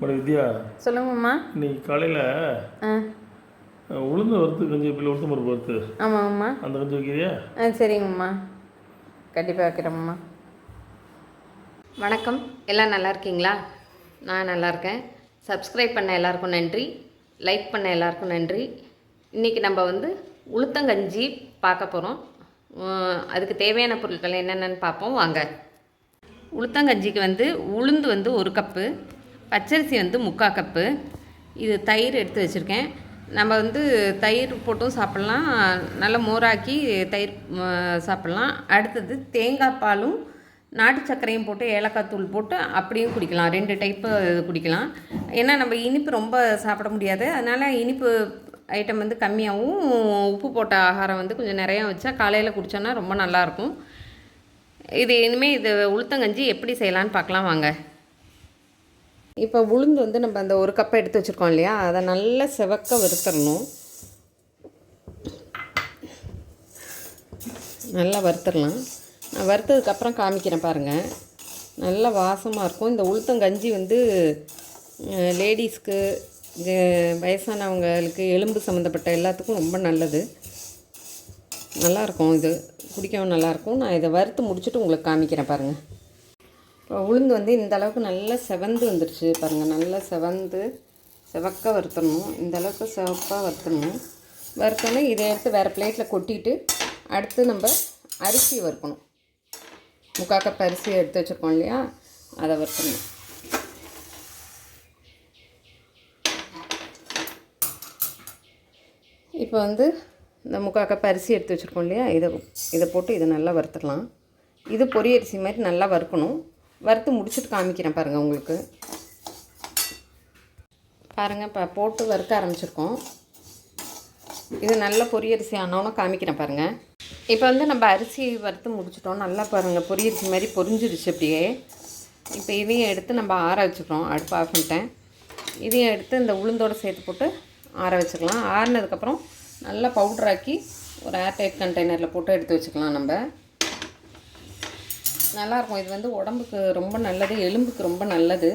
Madam வித்யா சொல்லுங்கம்மா இன்னைக்கு காலையில் ஆ. உளுந்து வறுத்து கஞ்சி வைப்பில் உளுந்து பருப்பு வறுத்து. ஆமாங்கம்மா அந்த கஞ்சி வைக்கிறியா? ஆ சரிங்கம்மா கண்டிப்பாக வைக்கிறேம்மா வணக்கம். எல்லாம் நல்லா இருக்கீங்களா? நான் நல்லா இருக்கேன். சப்ஸ்கிரைப் பண்ண எல்லாருக்கும் நன்றி. லைக் பண்ண எல்லாருக்கும் நன்றி. இன்றைக்கி நம்ம வந்து உளுத்தங்கஞ்சி பார்க்க போகிறோம் அதுக்கு தேவையான பொருட்கள் என்னென்னு பார்ப்போம். வாங்க. உளுத்தங்கஞ்சிக்கு வந்து உளுந்து வந்து ஒரு கப்பு பச்சரிசி வந்து முக்கால் கப்பு. இது தயிர் எடுத்து வச்சுருக்கேன். நம்ம வந்து தயிர் போட்டும் சாப்பிட்லாம். நல்லா மோராக்கி தயிர் சாப்பிட்லாம். அடுத்தது தேங்காய் பாலும் நாட்டு சர்க்கரையும் போட்டு ஏலக்காய் தூள் போட்டு அப்படியும் குடிக்கலாம். ரெண்டு டைப்பு குடிக்கலாம். ஏன்னா நம்ம இனிப்பு ரொம்ப சாப்பிட முடியாது. அதனால் இனிப்பு ஐட்டம் வந்து கம்மியாகவும் உப்பு போட்ட ஆகாரம் வந்து கொஞ்சம் நிறையா வச்சா காலையில் குடித்தோன்னா ரொம்ப நல்லாயிருக்கும் இது இனிமேல் இது உளுத்தங்கஞ்சி எப்படி செய்யலான்னு பார்க்கலாம் வாங்க. இப்போ உளுந்து வந்து நம்ம அந்த ஒரு கப்பை எடுத்து வச்சுருக்கோம் இல்லையா? அதை நல்லா செவக்க வறுத்துடணும் நல்லா வறுத்துடலாம். நான் வறுத்ததுக்கப்புறம் காமிக்கிறேன் பாருங்கள் நல்லா வாசமாக இருக்கும். இந்த உளுத்தங்கஞ்சி வந்து லேடிஸ்க்கு வயசானவங்களுக்கு எலும்பு சம்மந்தப்பட்ட எல்லாத்துக்கும் ரொம்ப நல்லது. நல்லாயிருக்கும் இது குடிக்கவும் நல்லாயிருக்கும் நான் இதை வறுத்து முடிச்சுட்டு உங்களுக்கு காமிக்கிறேன் பாருங்கள் உளுந்து வந்து இந்த அளவுக்கு நல்லா செவந்து வந்துடுச்சு பாருங்கள் நல்லா செவந்து செவக்க வறுத்தணும். இந்த அளவுக்கு செவப்பாக வறுத்தணும். வறுத்தோன்னே இதை எடுத்து வேறு பிளேட்டில் கொட்டிட்டு அடுத்து நம்ம அரிசி வறுக்கணும். முக்கால் கப் அரிசி எடுத்து வச்சுருக்கோம் இல்லையா? அதை வறுத்தணும். இப்போ வந்து இந்த முக்கால் கப் அரிசி எடுத்து வச்சுருக்கோம் இல்லையா? இதை இதை போட்டு இதை நல்லா வறுத்துக்கலாம் இது பொரிய அரிசி மாதிரி நல்லா வறுக்கணும். வறுத்து முடிச்சுட்டு காமிக்கிறேன் பாருங்கள் உங்களுக்கு. பாருங்கள் இப்போ போட்டு வறுக்க ஆரம்பிச்சிருக்கோம். இது நல்ல பொரியரிசி ஆனோன்னு காமிக்கிறேன் பாருங்கள் இப்போ வந்து நம்ம அரிசி வறுத்து முடிச்சிட்டோம். நல்லா பாருங்கள் பொரியரிசி மாதிரி பொரிஞ்சிருச்சு அப்படியே. இப்போ இதையும் எடுத்து நம்ம ஆற வச்சுக்கிறோம். அடுப்பு ஆஃப் பண்ணிட்டேன். இதையும் எடுத்து இந்த உளுந்தோடு சேர்த்து போட்டு ஆற வச்சுக்கலாம். ஆறினதுக்கப்புறம் நல்லா பவுட்ராக்கி ஒரு ஏர்டைட் கண்டெய்னரில் போட்டு எடுத்து வச்சுக்கலாம் நம்ம. நல்லாயிருக்கும். இது வந்து உடம்புக்கு ரொம்ப நல்லது எலும்புக்கு ரொம்ப நல்லது.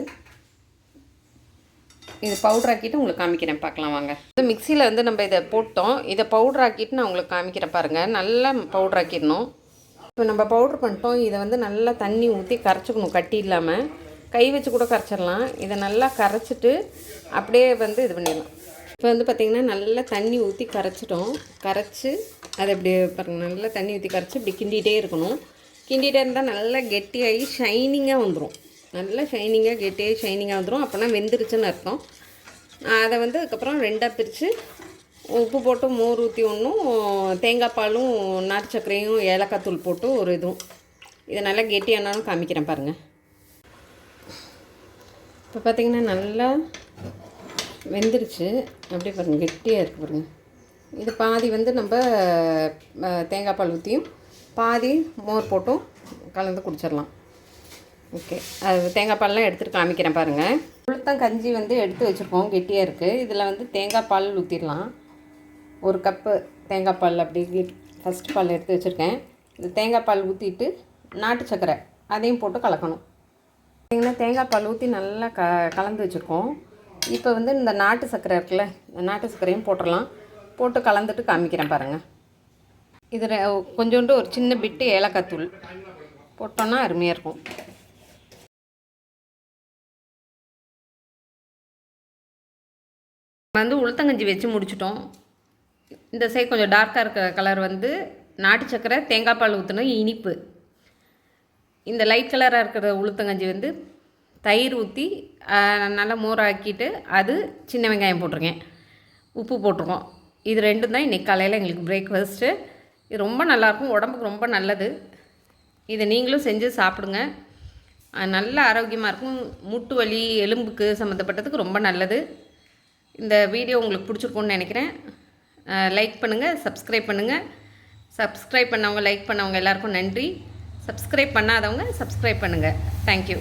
இது பவுடர் ஆக்கிட்டு உங்களுக்கு காமிக்கிறேன். பார்க்கலாம் வாங்க. இது மிக்சியில் வந்து நம்ம இதை போட்டோம். இதை பவுடராக்கிட்டு நான் உங்களுக்கு காமிக்கிறேன் பாருங்கள் நல்லா பவுடர் ஆக்கிடணும். இப்போ நம்ம பவுடர் பண்ணிட்டோம். இதை வந்து நல்லா தண்ணி ஊற்றி கரைச்சிக்கணும் கட்டி இல்லாமல் கை வச்சு கூட கரைச்சிடலாம். இதை நல்லா கரைச்சிட்டு அப்படியே வந்து இது பண்ணிடலாம். இப்போ வந்து பார்த்திங்கன்னா நல்லா தண்ணி ஊற்றி கரைச்சிட்டோம். கரைச்சி அதை அப்படியே பாருங்கள் நல்லா தண்ணி ஊற்றி கரைச்சி இப்படி கிண்டிகிட்டே இருக்கணும். கிண்டிகிட்டே இருந்தால் நல்லா கெட்டியாகி ஷைனிங்காக வந்துடும் நல்லா ஷைனிங்காக கெட்டியாகி ஷைனிங்காக வந்துடும் அப்போனா வெந்துருச்சுன்னு அர்த்தம். அதை வந்து அதுக்கப்புறம் ரெண்டாக பிரித்து உப்பு போட்டு மோர் ஊற்றி ஒன்றும் தேங்காய் பாலும் நாட்டு சர்க்கரையும் ஏலக்காய் தூள் போட்டு ஒரு இதுவும். இதை நல்லா கெட்டியானாலும் காமிக்கிறேன் பாருங்கள் இப்போ பார்த்திங்கன்னா நல்லா வெந்துருச்சு. அப்படியே பாருங்கள் கெட்டியாக இருக்குது பாருங்கள் இது பாதி வந்து நம்ம தேங்காய் பால் ஊற்றியும் பாதி மோர் போட்டும் கலந்து குடிச்சிடலாம். ஓகே அது தேங்காய் பால்லாம் எடுத்துகிட்டு காமிக்கிறேன் பாருங்கள் உளுத்தம் கஞ்சி வந்து எடுத்து வச்சுருக்கோம். கெட்டியாக இருக்குது இதில் வந்து தேங்காய் பால் ஊற்றிடலாம் ஒரு கப்பு தேங்காய் பால் அப்படி ஃபஸ்ட் பால் எடுத்து வச்சுருக்கேன். இந்த தேங்காய் பால் ஊற்றிட்டு நாட்டு சர்க்கரை அதையும் போட்டு கலக்கணும். பார்த்திங்கன்னா தேங்காய் பால் ஊற்றி நல்லா க கலந்து வச்சுருக்கோம். இப்போ வந்து இந்த நாட்டு சர்க்கரை இருக்குல்ல இந்த நாட்டு சர்க்கரையும் போட்டுடலாம். போட்டு கலந்துட்டு காமிக்கிறேன் பாருங்கள் இதில் கொஞ்சோண்டு ஒரு சின்ன பிட்டு ஏலக்காய் தூள் போட்டோன்னா அருமையாக இருக்கும். வந்து உளுத்தங்கஞ்சி வச்சு முடிச்சிட்டோம். இந்த சைடு கொஞ்சம் டார்க்காக இருக்கிற கலர் வந்து நாட்டு சக்கரை தேங்காய் பால் ஊற்றின இனிப்பு. இந்த லைட் கலராக இருக்கிற உளுத்தங்கஞ்சி வந்து தயிர் ஊற்றி நல்லா மோராக்கிட்டு அது சின்ன வெங்காயம் போட்டிருக்கேன். உப்பு போட்டிருக்கோம். இது ரெண்டும் தான் இன்றைக்கி காலையில் எங்களுக்கு பிரேக்ஃபாஸ்ட்டு இது ரொம்ப நல்லாயிருக்கும் உடம்புக்கு ரொம்ப நல்லது. இதை நீங்களும் செஞ்சு சாப்பிடுங்க. நல்ல ஆரோக்கியமாக இருக்கும். முட்டு வலி எலும்புக்கு சம்மந்தப்பட்டதுக்கு ரொம்ப நல்லது. இந்த வீடியோ உங்களுக்கு பிடிச்சிருக்கும்னு நினைக்கிறேன். லைக் பண்ணுங்கள் சப்ஸ்கிரைப் பண்ணுங்கள் சப்ஸ்கிரைப் பண்ணவங்க லைக் பண்ணவங்க எல்லாருக்கும் நன்றி. சப்ஸ்கிரைப் பண்ணாதவங்க சப்ஸ்கிரைப் பண்ணுங்கள் தேங்க்யூ